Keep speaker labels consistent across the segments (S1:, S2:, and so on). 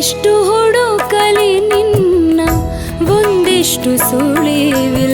S1: ಎಷ್ಟು ಹುಡುಕಲಿ ನಿನ್ನ ಒಂದಿಷ್ಟು ಸುಳಿವಿಲ್ಲ.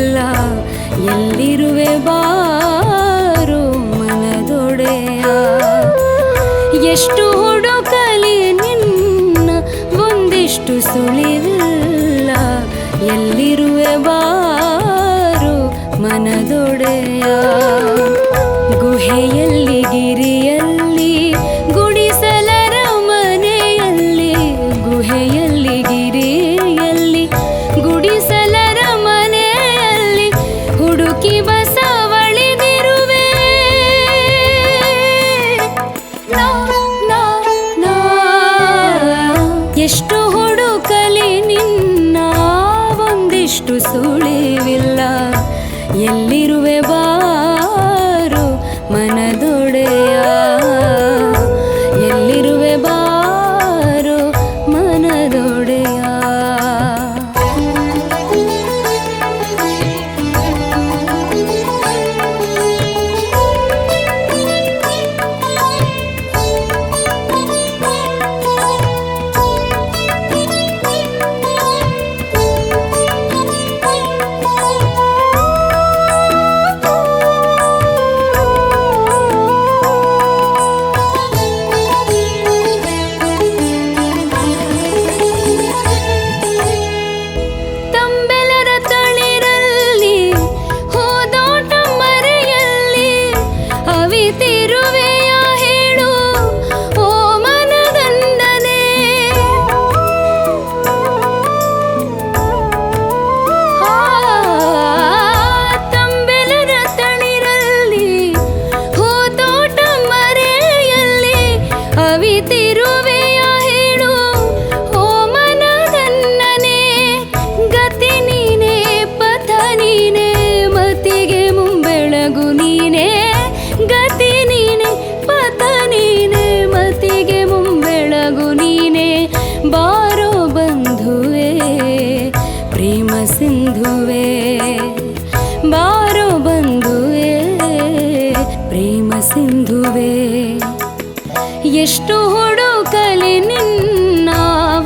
S1: ಒಂದಿಷ್ಟು ಹುಡುಕಲಿ ನಿನ್ನ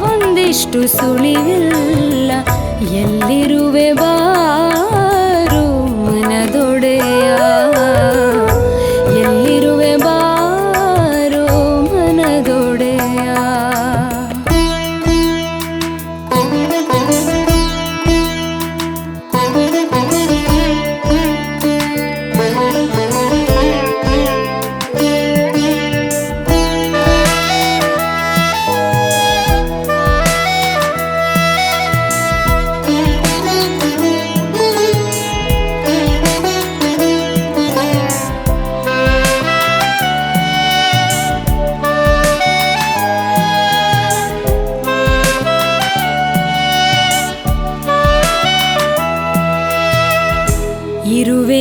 S1: ಒಂದಿಷ್ಟು ಸುಳಿವಿಲ್ಲ. ಎಲ್ಲಿರುವೆ ಬಾ?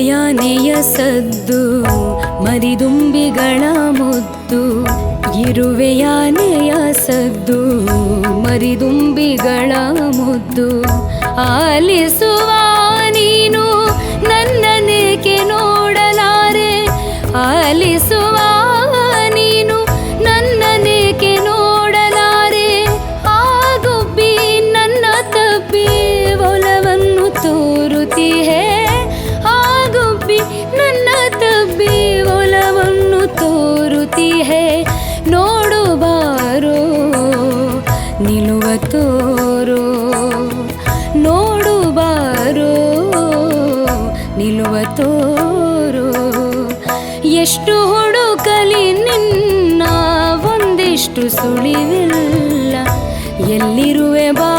S1: ನೆನೆಯ ಸದ್ದು ಮರಿದುಂಬಿಗಳ ಮುದ್ದು ಇರುವೆಯಾನೆಯ ಸದ್ದು ಮರಿದುಂಬಿಗಳ ಮುದ್ದು ಆಲಿಸುವ ಬರೋ ನಿಲುವ ತೋರು. ಎಷ್ಟು ಹುಡುಕಲಿ ನಿನ್ನ ಒಂದಿಷ್ಟು ಸುಳಿವಿಲ್ಲ. ಎಲ್ಲಿರುವೆ ಬಾ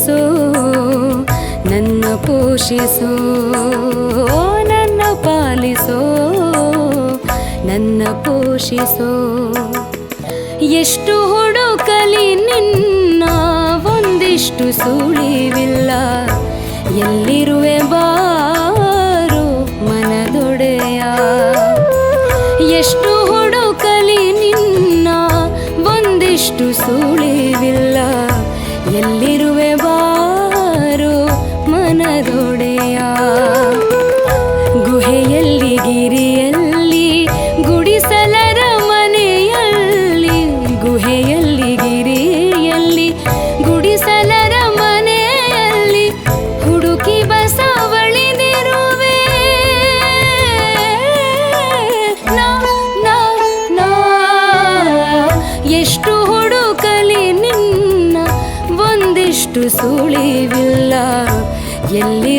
S1: ಪಾಲಿಸೋ ನನ್ನ ಪೋಷಿಸೋ ನನ್ನ ಪಾಲಿಸೋ ನನ್ನ ಪೋಷಿಸೋ. ಎಷ್ಟು ಹುಡುಕಲಿ ನಿನ್ನ ಒಂದಿಷ್ಟು ಸುಳಿವಿಲ್ಲ ಎಲ್ಲಿರುವೆ ಬಾರು ಸುಳಿವಿಲ್ಲ ಎಲ್ಲಿ